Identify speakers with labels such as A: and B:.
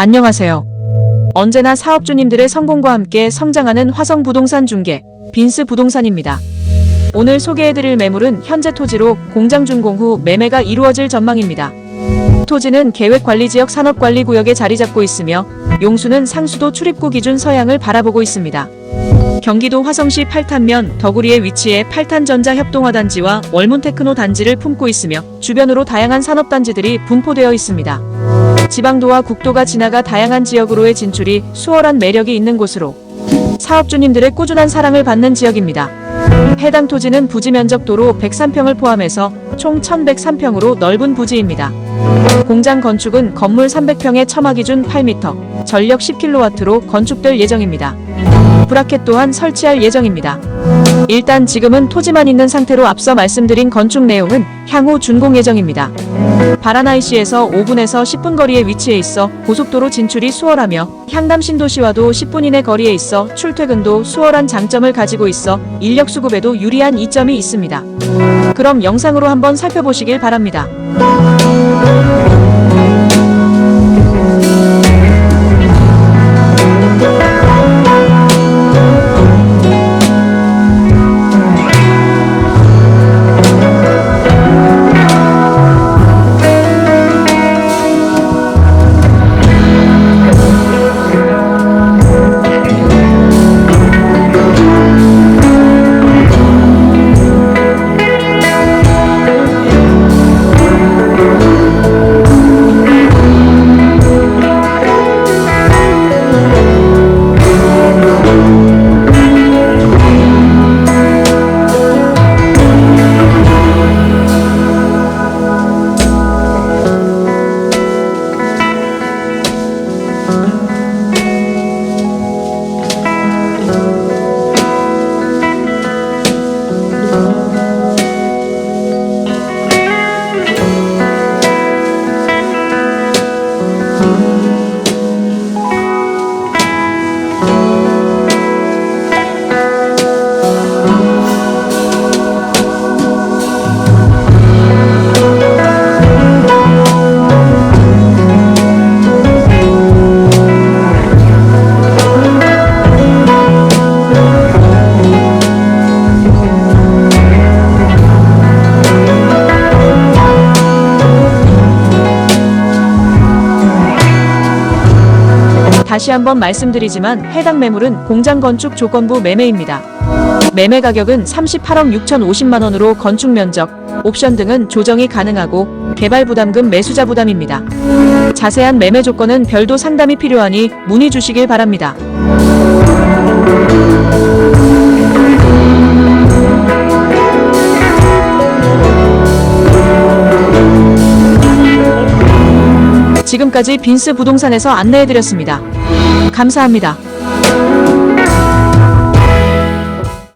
A: 안녕하세요. 언제나 사업주님들의 성공과 함께 성장하는 화성 부동산 중개, 빈스 부동산입니다. 오늘 소개해드릴 매물은 현재 토지로 공장 준공 후 매매가 이루어질 전망입니다. 토지는 계획관리지역 산업관리구역에 자리 잡고 있으며 용수는 상수도 출입구 기준 서양을 바라보고 있습니다. 경기도 화성시 팔탄면 덕우리에 위치해 팔탄전자 협동화단지와 월문테크노 단지를 품고 있으며 주변으로 다양한 산업단지들이 분포되어 있습니다. 지방도와 국도가 지나가 다양한 지역으로의 진출이 수월한 매력이 있는 곳으로 사업주님들의 꾸준한 사랑을 받는 지역입니다. 해당 토지는 부지 면적 도로 103평을 포함해서 총 1103평으로 넓은 부지입니다. 공장 건축은 건물 300평에 첨화 기준 8m, 전력 10kW로 건축될 예정입니다. 브라켓 또한 설치할 예정입니다. 일단 지금은 토지만 있는 상태로 앞서 말씀드린 건축 내용은 향후 준공 예정입니다. 바라나이시에서 5분에서 10분 거리에 위치해 있어 고속도로 진출이 수월하며 향남 신도시와도 10분 이내 거리에 있어 출퇴근도 수월한 장점을 가지고 있어 인력 수급에도 유리한 이점이 있습니다. 그럼 영상으로 한번 살펴보시길 바랍니다. Mm-hmm. 다시 한번 말씀드리지만 해당 매물은 공장 건축 조건부 매매입니다. 매매 가격은 38억 6,050만 원으로 건축 면적, 옵션 등은 조정이 가능하고 개발 부담금 매수자 부담입니다. 자세한 매매 조건은 별도 상담이 필요하니 문의 주시길 바랍니다. 지금까지 빈스 부동산에서 안내해드렸습니다. 감사합니다.